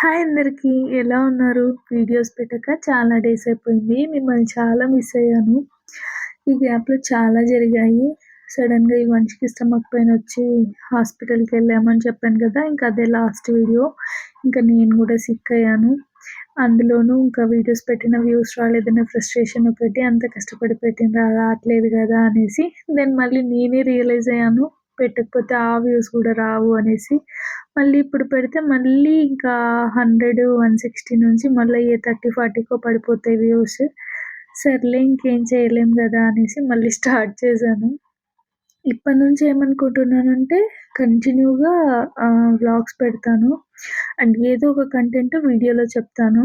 Hi అందరికీ ఎలా ఉన్నారు? వీడియోస్ పెట్టక చాలా డేస్ అయిపోయింది మిమ్మల్ని చాలా మిస్ అయ్యాను. ఈ గ్యాప్లో చాలా జరిగాయి. సడన్గా ఈ మనిషికి స్టమక్ పెయిన్ వచ్చి హాస్పిటల్కి వెళ్ళామని చెప్పాను కదా ఇంకా అదే లాస్ట్ వీడియో ఇంకా నేను కూడా సిక్ అయ్యాను. అందులోనూ ఇంకా వీడియోస్ పెట్టిన వ్యూస్ రాలేదన్న ఫ్రస్ట్రేషన్ పెట్టి అంత కష్టపడి పెట్టిన రావట్లేదు కదా అనేసి దెన్ మళ్ళీ నేనే రియలైజ్ అయ్యాను. పెట్టకపోతే ఆ వ్యూస్ కూడా రావు అనేసి మళ్ళీ ఇప్పుడు పెడితే మళ్ళీ ఇంకా హండ్రెడ్ వన్ సిక్స్టీ నుంచి మళ్ళీ ఏ థర్టీ ఫార్టీకో పడిపోతాయి వ్యూస్. సర్లే ఇంకేం చేయలేం కదా అనేసి మళ్ళీ స్టార్ట్ చేశాను. ఇప్పటి నుంచి ఏమనుకుంటున్నానంటే కంటిన్యూగా వ్లాగ్స్ పెడతాను. అండ్ ఏదో ఒక కంటెంట్ వీడియోలో చెప్తాను.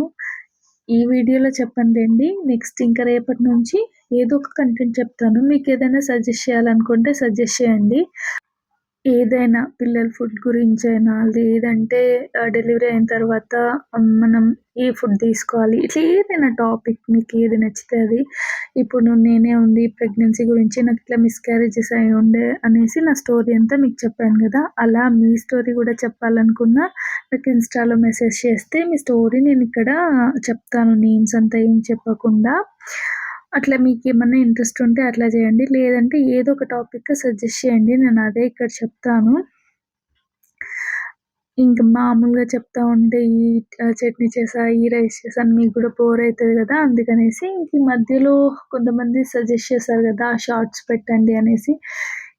ఈ వీడియోలో చెప్పండి నెక్స్ట్ ఇంకా రేపటి నుంచి ఏదో ఒక కంటెంట్ చెప్తాను. మీకు ఏదైనా సజెస్ట్ చేయాలనుకుంటే సజెస్ట్ చేయండి. ఏదైనా పిల్లల ఫుడ్ గురించి అయినా లేదంటే డెలివరీ అయిన తర్వాత మనం ఏ ఫుడ్ తీసుకోవాలి ఇట్లా ఏదైనా టాపిక్ మీకు ఏది నచ్చితే అది. ఇప్పుడు నేనే ఉంది ప్రెగ్నెన్సీ గురించి నాకు ఇట్లా మిస్క్యారేజెస్ అయి ఉండే అనేసి నా స్టోరీ అంతా మీకు చెప్పాను కదా. అలా మీ స్టోరీ కూడా చెప్పాలనుకున్నా నాకు ఇన్స్టాలో మెసేజ్ చేస్తే మీ స్టోరీ నేను ఇక్కడ చెప్తాను నేమ్స్ అంతా ఏం చెప్పకుండా. అట్లా మీకు ఏమన్నా ఇంట్రెస్ట్ ఉంటే అట్లా చేయండి. లేదంటే ఏదో ఒక టాపిక్ సజెస్ట్ చేయండి. నేను అదే ఇక్కడ చెప్తాను. ఇంకా మామూలుగా చెప్తా ఉంటే ఈ చట్నీ చేసా ఈ రైస్ చేసాను మీకు కూడా బోర్ అవుతుంది కదా? అందుకనేసి ఇంక మధ్యలో కొంతమంది సజెస్ట్ చేశారు కదా షార్ట్స్ పెట్టండి అనేసి.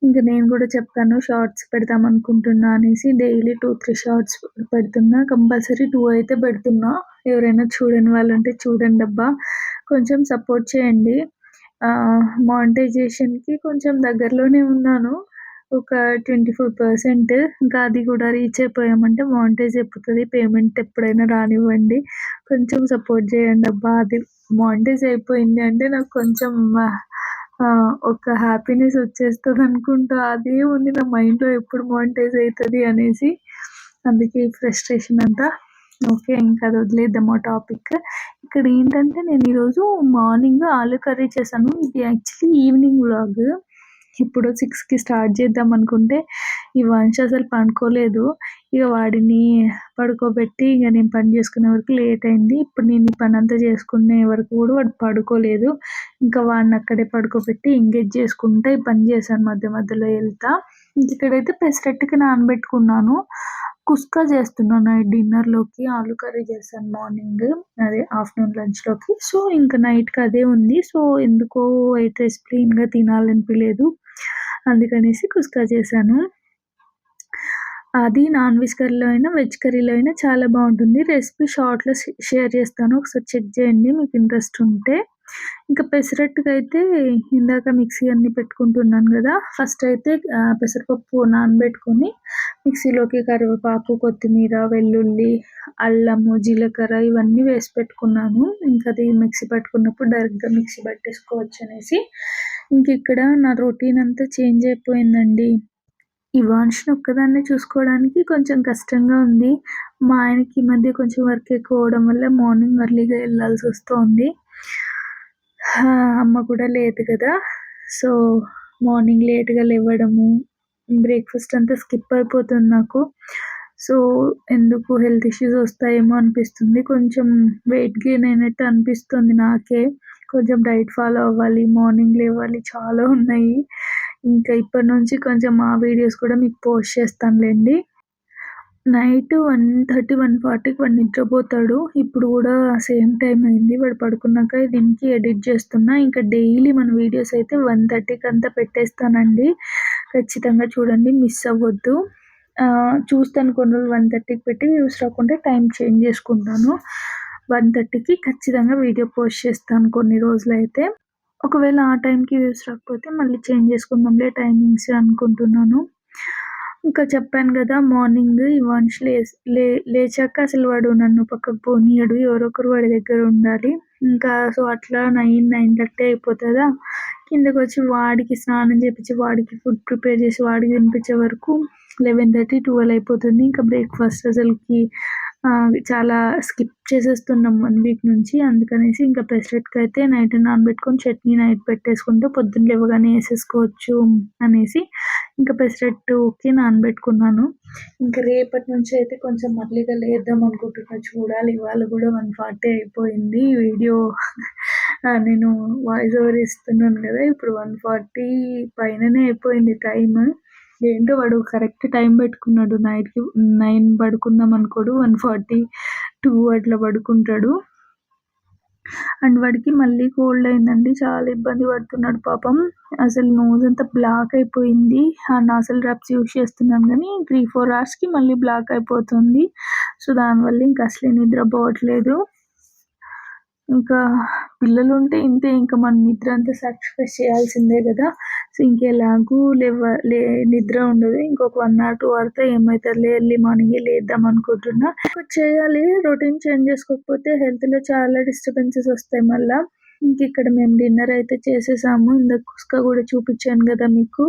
ఇంకా నేను కూడా చెప్తాను షార్ట్స్ పెడదాం అనుకుంటున్నా అనేసి. డైలీ టూ త్రీ షార్ట్స్ పెడుతున్నా. కంపల్సరీ టూ అయితే పెడుతున్నా. ఎవరైనా చూడని వాళ్ళు ఉంటే చూడండి అబ్బా కొంచెం సపోర్ట్ చేయండి. మానిటైజేషన్కి కొంచెం దగ్గరలోనే ఉన్నాను. ఒక ట్వంటీ ఫోర్ పర్సెంట్ ఇంకా అది కూడా రీచ్ అయిపోయామంటే మానిటైజ్ అయిపోతుంది. పేమెంట్ ఎప్పుడైనా రానివ్వండి. కొంచెం సపోర్ట్ చేయండి. అబ్బా అది మానిటైజ్ అయిపోయింది అంటే నాకు కొంచెం ఒక హ్యాపీనెస్ వచ్చేస్తుంది అనుకుంటా. అదే ఉంది నా మైండ్లో ఎప్పుడు మానిటైజ్ అవుతుంది అనేసి. అందుకే ఫ్రస్ట్రేషన్ అంతా. ఓకే ఇంకా అది వదిలేద్దాం ఆ టాపిక్ ఇక్కడ ఏంటంటే నేను ఈరోజు మార్నింగ్ ఆలు కర్రీ చేశాను. ఇది యాక్చువల్లీ ఈవినింగ్ వ్లాగ్. ఇప్పుడు సిక్స్కి స్టార్ట్ చేద్దాం అనుకుంటే ఈ వంశ అసలు పడుకోలేదు. ఇక వాడిని పడుకోబెట్టి ఇక నేను పని చేసుకునే వరకు లేట్ అయింది. ఇప్పుడు నేను ఈ పని అంతా చేసుకునే వరకు కూడా వాడు పడుకోలేదు. ఇంకా వాడిని అక్కడే పడుకోబెట్టి ఎంగేజ్ చేసుకుంటా ఈ పని చేశాను. మధ్య మధ్యలో వెళ్తా. ఇక్కడైతే పెసరట్టుకి నానబెట్టుకున్నాను. కుస్కా చేస్తున్నాను. నైట్ డిన్నర్లోకి ఆలు కర్రీ చేశాను మార్నింగ్ అదే ఆఫ్టర్నూన్ లంచ్లోకి. సో ఇంకా నైట్కి అదే ఉంది. సో ఎందుకో వైట్ రైస్ ప్లెయిన్గా తినాలనిపించలేదు అందుకనేసి కుస్కా చేశాను. అది నాన్ వెజ్ కర్రీలో అయినా వెజ్ కర్రీలో అయినా చాలా బాగుంటుంది. రెసిపీ షార్ట్లో షేర్ చేస్తాను. ఒకసారి చెక్ చేయండి. మీకు ఇంట్రెస్ట్ ఉంటే. ఇంకా పెసరట్టుకి అయితే ఇందాక మిక్సీ అన్ని పెట్టుకుంటున్నాను కదా. ఫస్ట్ అయితే పెసరపప్పు నానబెట్టుకొని మిక్సీలోకి కరివేపాకు కొత్తిమీర వెల్లుల్లి అల్లము జీలకర్ర ఇవన్నీ వేసి పెట్టుకున్నాను. ఇంకా అది మిక్సీ పట్టుకున్నప్పుడు డైరెక్ట్గా మిక్సీ పట్టేసుకోవచ్చు అనేసి. ఇంక ఇక్కడ నా రొటీన్ అంతా చేంజ్ అయిపోయిందండి. ఇవాన్ష్ని ఒక్కదాన్నే చూసుకోవడానికి కొంచెం కష్టంగా ఉంది. మా ఆయనకి ఈ మధ్య కొంచెం వర్క్ ఎక్కువ అవడం వల్ల మార్నింగ్ అర్లీగా వెళ్ళాల్సి వస్తుంది. అమ్మ కూడా లేదు కదా. సో మార్నింగ్ లేట్గా లేవడము బ్రేక్ఫాస్ట్ అంతా స్కిప్ అయిపోతుంది నాకు. సో ఎందుకు హెల్త్ ఇష్యూస్ వస్తాయేమో అనిపిస్తుంది. కొంచెం వెయిట్ గెయిన్ అయినట్టు అనిపిస్తుంది నాకే. కొంచెం డైట్ ఫాలో అవ్వాలి మార్నింగ్ లేవాలి చాలా ఉన్నాయి. ఇంకా ఇప్పటి నుంచి కొంచెం ఆ వీడియోస్ కూడా మీకు పోస్ట్ చేస్తానులేండి. నైట్ వన్ థర్టీ వన్ ఫార్టీకి వాడు నిద్రపోతాడు. ఇప్పుడు కూడా సేమ్ టైం అయింది. వాడు పడుకున్నాక దీనికి ఎడిట్ చేస్తున్నా. ఇంకా డైలీ మన వీడియోస్ అయితే వన్ థర్టీకి అంతా పెట్టేస్తానండి. ఖచ్చితంగా చూడండి మిస్ అవ్వద్దు. చూస్తాను కొన్ని రోజులు వన్ థర్టీకి పెట్టి వ్యూస్ రాకుంటే టైం చేంజ్ చేసుకుంటాను. వన్ థర్టీకి ఖచ్చితంగా వీడియో పోస్ట్ చేస్తాను కొన్ని రోజులు అయితే. ఒకవేళ ఆ టైంకి వ్యూస్ రాకపోతే మళ్ళీ చేంజ్ చేసుకుందాంలే టైమింగ్స్ అనుకుంటున్నాను. ఇంకా చెప్పాను కదా మార్నింగ్ ఈ లే లే లేచాక అసలు వాడు నన్ను పక్కకు పోనీయడు. ఎవరో ఒకరు వాడి దగ్గర ఉండాలి. ఇంకా సో అట్లా నైన్ నైన్ థర్టీ అయిపోతుందా. కిందకి వచ్చి వాడికి స్నానం చేపించి వాడికి ఫుడ్ ప్రిపేర్ చేసి వాడికి తినిపించే వరకు లెవెన్ థర్టీ ట్వెల్వ్ అయిపోతుంది. ఇంకా బ్రేక్ఫాస్ట్ అసలుకి చాలా స్కిప్ చేసేస్తున్నాం వన్ వీక్ నుంచి. అందుకనేసి ఇంకా పెసరట్కి అయితే నైట్ నానబెట్టుకొని చట్నీ నైట్ పెట్టేసుకుంటే పొద్దున్న లేవగానే వేసేసుకోవచ్చు అనేసి ఇంకా పెసరట్టుకి నానబెట్టుకున్నాను. ఇంకా రేపటి నుంచి అయితే కొంచెం మళ్ళీగా లేద్దాం అనుకుంటున్నా. చూడాలి ఇవాళ కూడా వన్ ఫార్టీ అయిపోయింది వీడియో. నేను వాయిస్ ఓవర్ ఇస్తున్నాను కదా ఇప్పుడు వన్ ఫార్టీ పైననే అయిపోయింది టైం ఏంటో వాడు కరెక్ట్ టైం పెట్టుకున్నాడు. నైట్కి నైన్ పడుకుందాం అనుకోడు. వన్ ఫార్టీ టూ అట్లా పడుకుంటాడు. అండ్ వాడికి మళ్ళీ కోల్డ్ అయిందండి. చాలా ఇబ్బంది పడుతున్నాడు పాపం. అసలు నోజ్ అంతా బ్లాక్ అయిపోయింది. అండ్ అసలు రబ్స్ యూస్ చేస్తున్నాను కానీ త్రీ ఫోర్ అవర్స్కి మళ్ళీ బ్లాక్ అయిపోతుంది. సో దానివల్ల ఇంకా అసలే నిద్ర పోవట్లేదు. ఇంకా పిల్లలు ఉంటే ఇంతే ఇంకా మన నిద్ర అంతా సాక్రిఫైస్ చేయాల్సిందే కదా. సో ఇంకెలాగూ లేవ లే నిద్ర ఉండదు. ఇంకొక వన్ అవర్ టూ అవర్తో ఏమవుతుంది ఎర్లీ మార్నింగే లేద్దాం అనుకుంటున్నా. చేయాలి రొటీన్ చేంజ్ చేసుకోకపోతే హెల్త్లో చాలా డిస్టర్బెన్సెస్ వస్తాయి మళ్ళీ. ఇంక ఇక్కడ మేము డిన్నర్ అయితే చేసేసాము. ఇందాక కుస్కా కూడా చూపించాను కదా మీకు.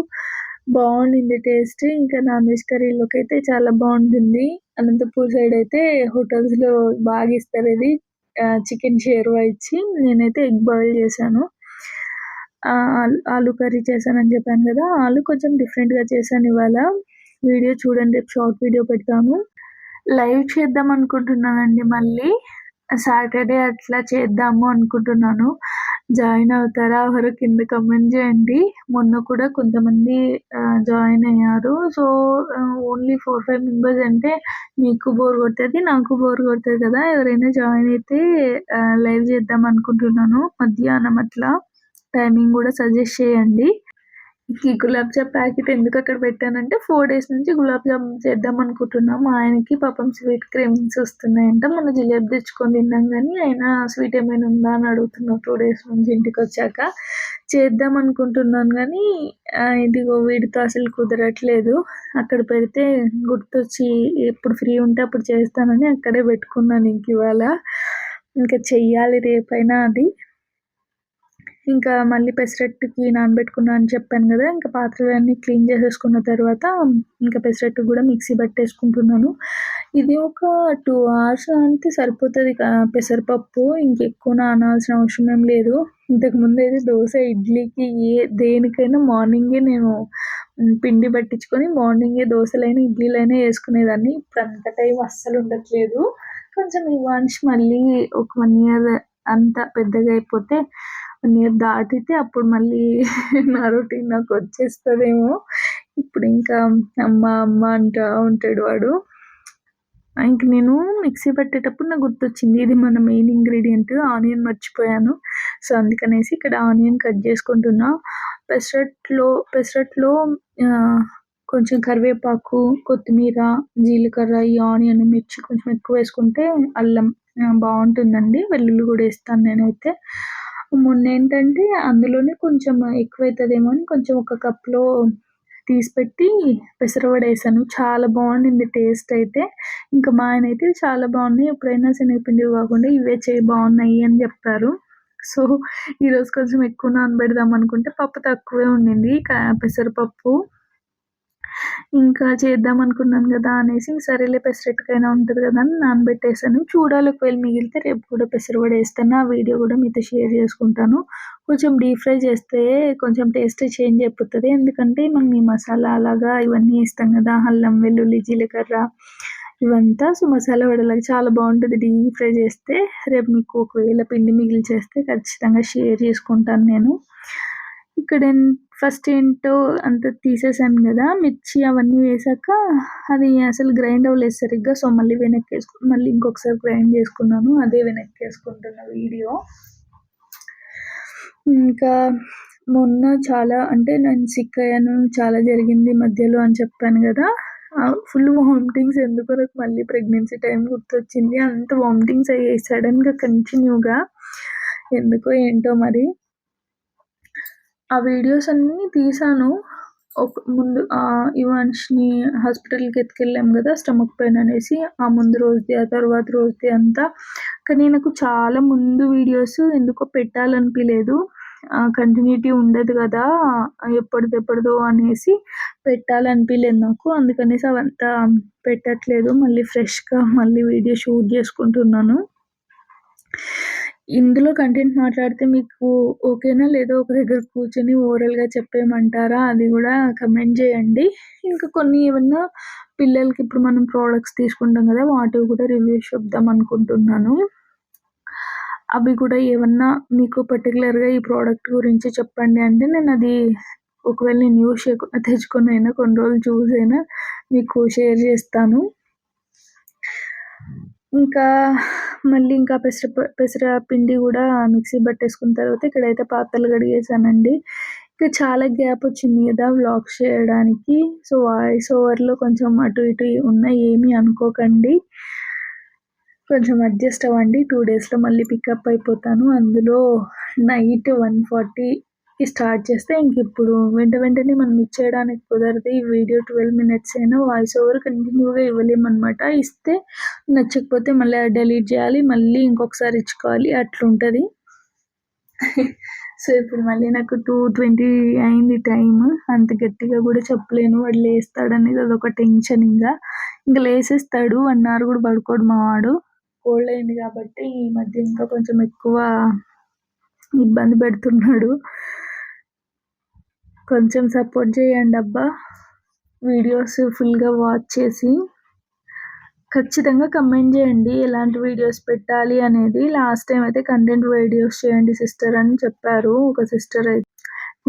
బాగుండింది టేస్ట్ ఇంకా నాన్ వెజ్ కర్రీలోకి అయితే చాలా బాగుంటుంది. అనంతపూర్ సైడ్ అయితే హోటల్స్లో బాగా ఇస్తారు ఇది. చికెన్ షేర్వా ఇచ్చి నేనైతే ఎగ్ బాయిల్ చేశాను. ఆలు కర్రీ చేశానని చెప్పాను కదా ఆలు కొంచెం డిఫరెంట్గా చేశాను ఇవాళ. వీడియో చూడండి రేపు షార్ట్ వీడియో పెడతాను. లైవ్ చేద్దాం అనుకుంటున్నానండి మళ్ళీ. సాటర్డే అట్లా చేద్దాము అనుకుంటున్నాను. జాయిన్ అవుతారా? ఎవరు కింద కమెంట్ చేయండి. మొన్న కూడా కొంతమంది జాయిన్ అయ్యారు. So only four five members అంటే మీకు బోర్ కొడుతుంది నాకు బోర్ కొడుతుంది కదా. ఎవరైనా జాయిన్ అయితే లైవ్ చేద్దాం అనుకుంటున్నాను. మధ్యాహ్నం అట్లా. టైమింగ్ కూడా సజెస్ట్ చేయండి. ఈ గులాబ్ జామ్ ప్యాకెట్ ఎందుకు అక్కడ పెట్టానంటే ఫోర్ డేస్ నుంచి గులాబ్ జామ్ చేద్దాం అనుకుంటున్నాం మా ఆయనకి పాపం స్వీట్ క్రీమ్స్ వస్తున్నాయంట. మన జిలేబీ తెచ్చుకొని తిన్నాం కానీ ఆయన స్వీట్ ఏమైనా ఉందా అని అడుగుతున్నాం టూ డేస్ నుంచి ఇంటికి వచ్చాక. చేద్దాం అనుకుంటున్నాను కానీ ఇదిగో వీడితో అసలు కుదరట్లేదు. అక్కడ పెడితే గుర్తొచ్చి ఎప్పుడు ఫ్రీ ఉంటే అప్పుడు చేస్తానని అక్కడే పెట్టుకున్నాను ఇంక ఇవాళ. ఇంకా చెయ్యాలి రేపైనా అది. ఇంకా మళ్ళీ పెసరట్టుకి నానబెట్టుకున్నా అని చెప్పాను కదా ఇంకా పాత్రలన్నీ క్లీన్ చేసేసుకున్న తర్వాత ఇంకా పెసరట్టు కూడా మిక్సీ పట్టేసుకుంటున్నాను. ఇది ఒక టూ అవర్స్ అంటే సరిపోతుంది పెసరపప్పు ఇంకెక్కువ నానాల్సిన అవసరం ఏం లేదు. ఇంతకుముందు అయితే దోశ ఇడ్లీకి ఏ దేనికైనా మార్నింగే నేను పిండి పట్టించుకొని మార్నింగే దోశలైనా ఇడ్లీలైనా వేసుకునేదాన్ని. ఇప్పుడు అంత టైం అస్సలు ఉండట్లేదు. కొంచెం ఈ మళ్ళీ ఒక వన్ ఇయర్ అంత పెద్దగా అయిపోతే వన్ ఇయర్ దాటితే అప్పుడు మళ్ళీ నా రొటీన్ నాకు వచ్చేస్తుందేమో. ఇప్పుడు ఇంకా అమ్మ అమ్మ అంటూ ఉంటాడు వాడు. ఇంక నేను మిక్సీ పెట్టేటప్పుడు నాకు గుర్తొచ్చింది ఇది మన మెయిన్ ఇంగ్రీడియంట్ ఆనియన్ మర్చిపోయాను. సో అందుకనేసి ఇక్కడ ఆనియన్ కట్ చేసుకుంటున్నా. పెసరట్లో పెసరట్లో కొంచెం కరివేపాకు కొత్తిమీర జీలకర్ర ఈ ఆనియన్ మిర్చి కొంచెం ఎక్కువ వేసుకుంటే అల్లం బాగుంటుందండి. వెల్లుల్లి కూడా వేస్తాను నేనైతే. మొన్న ఏంటంటే అందులోనే కొంచెం ఎక్కువైతుందేమో అని కొంచెం ఒక కప్లో తీసి పెట్టి పెసరవడ వేసాను. చాలా బాగుండింది టేస్ట్ అయితే. ఇంకా మా ఆయన అయితే చాలా బాగున్నాయి. ఎప్పుడైనా శనగపిండి కాకుండా ఇవే చేయి బాగున్నాయి అని చెప్పారు సో ఈరోజు కొంచెం ఎక్కువ నానబెడదాం అనుకుంటే పప్పు తక్కువే ఉండింది. పెసరపప్పు. ఇంకా చేద్దాం అనుకున్నాను కదా అనేసి సరేలే పెసరట్టుకైనా ఉంటుంది కదా అని నానబెట్టేసాను. చూడాలి ఒకవేళ మిగిలితే రేపు కూడా పెసరవడ వేస్తాను ఆ వీడియో కూడా మీతో షేర్ చేసుకుంటాను. కొంచెం డీప్ ఫ్రై చేస్తే కొంచెం టేస్ట్ చేంజ్ అయిపోతుంది. ఎందుకంటే మనం ఈ మసాలా అలాగా ఇవన్నీ వేస్తాం కదా అల్లం వెల్లుల్లి జీలకర్ర ఇవంతా. సో మసాలా వడలాగా చాలా బాగుంటుంది డీప్ ఫ్రై చేస్తే. రేపు మీకు ఒకవేళ పిండి మిగిలి చేస్తే ఖచ్చితంగా షేర్ చేసుకుంటాను నేను. ఇక్కడ ఫస్ట్ ఏంటో అంత తీసేసాం కదా మిర్చి అవన్నీ వేసాక అది అసలు గ్రైండ్ అవ్వలేదు సరిగ్గా. సో మళ్ళీ వెనక్కి వేసుకుని మళ్ళీ ఇంకొకసారి గ్రైండ్ చేసుకున్నాను అదే వెనక్కి వేసుకుంటున్న వీడియో. ఇంకా మొన్న చాలా అంటే నేను సిక్ అయ్యాను చాలా జరిగింది మధ్యలో అని చెప్పాను కదా. ఫుల్ వామిటింగ్స్ ఎందుకు నాకు మళ్ళీ ప్రెగ్నెన్సీ టైం గుర్తొచ్చింది. అంత వామిటింగ్స్ అయ్యాయి సడన్గా కంటిన్యూగా ఎందుకో ఏంటో మరి. ఆ వీడియోస్ అన్నీ తీసాను. ఒక ముందు ఇవాన్ష్ని హాస్పిటల్కి ఎత్తుకెళ్ళాం కదా స్టమక్ పెయిన్ అనేసి. ఆ ముందు రోజుది ఆ తర్వాత రోజుది అంతా. కానీ నాకు చాలా ముందు వీడియోస్ ఎందుకో పెట్టాలనిపించలేదు కంటిన్యూటీ ఉండదు కదా ఎప్పటిదెప్పటిదో అనేసి పెట్టాలనిపించలేదు నాకు. అందుకనేసి అవంతా పెట్టట్లేదు. మళ్ళీ ఫ్రెష్గా మళ్ళీ వీడియో షూట్ చేసుకుంటున్నాను. ఇందులో కంటెంట్ మాట్లాడితే మీకు ఓకేనా? లేదో ఒక దగ్గర కూర్చొని ఓరల్గా చెప్పేయమంటారా? అది కూడా కమెంట్ చేయండి. ఇంకా కొన్ని ఏమన్నా పిల్లలకి ఇప్పుడు మనం ప్రోడక్ట్స్ తీసుకుంటాం కదా వాటివి కూడా రివ్యూస్ చెప్దాం అనుకుంటున్నాను. అవి కూడా ఏమన్నా మీకు పర్టికులర్గా ఈ ప్రోడక్ట్ గురించి చెప్పండి అంటే నేను అది ఒకవేళ నేను యూస్ చేయకుండా తెచ్చుకొని అయినా కొన్ని రోజులు చూసైనా మీకు షేర్ చేస్తాను. ఇంకా మళ్ళీ ఇంకా పెసర పెసర పిండి కూడా మిక్సీ పట్టేసుకున్న తర్వాత ఇక్కడైతే పాత్రలు కడిగేసానండి. ఇంకా చాలా గ్యాప్ వచ్చింది కదా వ్లాగ్స్ చేయడానికి. సో వాయిస్ ఓవర్లో కొంచెం అటు ఇటు ఉన్నాయి ఏమీ అనుకోకండి. కొంచెం అడ్జస్ట్ అవ్వండి. టూ డేస్లో మళ్ళీ పికప్ అయిపోతాను. అందులో నైట్ వన్ ఫార్టీ స్టార్ట్ చేస్తే ఇంక ఇప్పుడు వెంట వెంటనే మనం ఇచ్చేయడానికి కుదరదు. ఈ వీడియో ట్వెల్వ్ మినిట్స్ అయినా వాయిస్ ఓవర్ కంటిన్యూగా ఇవ్వలేమన్నమాట. ఇస్తే నచ్చకపోతే మళ్ళీ డిలీట్ చేయాలి మళ్ళీ ఇంకొకసారి ఇచ్చుకోవాలి అట్లుంటుంది. సో ఇప్పుడు మళ్ళీ నాకు టూ ట్వంటీ అయింది టైం అంత గట్టిగా కూడా చెప్పలేను. వాడు లేస్తాడనేది అదొక టెన్షన్ ఇంకా. ఇంకా లేసేస్తాడు. వన్ అవర్ కూడా పడుకోడు మా వాడు. కోల్డ్ అయింది కాబట్టి ఈ మధ్య ఇంకా కొంచెం ఎక్కువ ఇబ్బంది పెడుతున్నాడు. కొంచెం సపోర్ట్ చేయండి అబ్బా. వీడియోస్ ఫుల్గా వాచ్ చేసి ఖచ్చితంగా కమెంట్ చేయండి ఎలాంటి వీడియోస్ పెట్టాలి అనేది. లాస్ట్ టైం అయితే కంటెంట్ వీడియోస్ చేయండి సిస్టర్ అని చెప్పారు ఒక సిస్టర్ అయితే.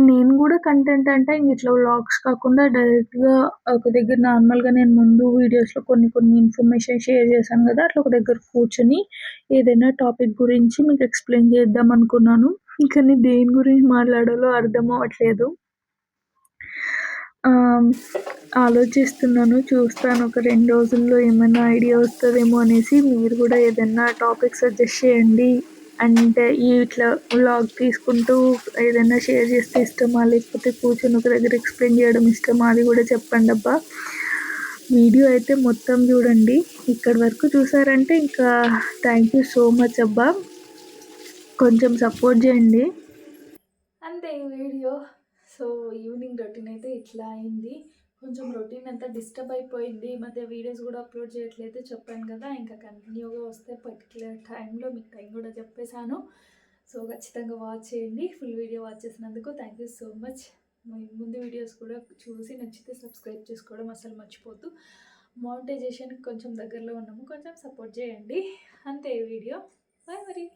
నేను కూడా కంటెంట్ అంటే ఇంక ఇట్లా వ్లాగ్స్ కాకుండా డైరెక్ట్గా ఒక దగ్గర నార్మల్గా నేను ముందు వీడియోస్లో కొన్ని కొన్ని ఇన్ఫర్మేషన్ షేర్ చేశాను కదా అట్లా ఒక దగ్గర కూర్చొని ఏదైనా టాపిక్ గురించి మీకు ఎక్స్ప్లెయిన్ చేద్దాం అనుకున్నాను. కానీ దేని గురించి మాట్లాడాలో అర్థం అవ్వట్లేదు. ఆలోచిస్తున్నాను చూస్తాను ఒక రెండు రోజుల్లో ఏమైనా ఐడియా వస్తుందేమో అనేసి మీరు కూడా ఏదైనా టాపిక్ సజెస్ట్ చేయండి. అంటే ఇట్లా వ్లాగ్ తీసుకుంటూ ఏదైనా షేర్ చేస్తే ఇష్టమా? లేకపోతే కూర్చొని ఒక దగ్గర ఎక్స్ప్లెయిన్ చేయడం ఇష్టమా? అది కూడా చెప్పండి అబ్బా. వీడియో అయితే మొత్తం చూడండి. ఇక్కడి వరకు చూసారంటే ఇంకా థ్యాంక్ యూ సో మచ్ అబ్బా. కొంచెం సపోర్ట్ చేయండి. అంతే ఈ వీడియో. సో ఈవినింగ్ రొటీన్ అయితే ఇట్లా అయింది. కొంచెం రొటీన్ అంతా డిస్టర్బ్ అయిపోయింది. ఈ మధ్య వీడియోస్ కూడా అప్లోడ్ చేయట్లేదు చెప్పాను కదా ఇంకా కంటిన్యూగా వస్తే పర్టికులర్ టైంలో మీకు టైం కూడా చెప్పేశాను. సో ఖచ్చితంగా వాచ్ చేయండి. ఫుల్ వీడియో వాచ్ చేసినందుకు థ్యాంక్ యూ సో మచ్. ముందు వీడియోస్ కూడా చూసి నచ్చితే సబ్స్క్రైబ్ చేసుకోవడం అసలు మర్చిపోద్దు మానిటైజేషన్కి కొంచెం దగ్గరలో ఉన్నాము. కొంచెం సపోర్ట్ చేయండి. అంతే వీడియో. బాయ్ మరి.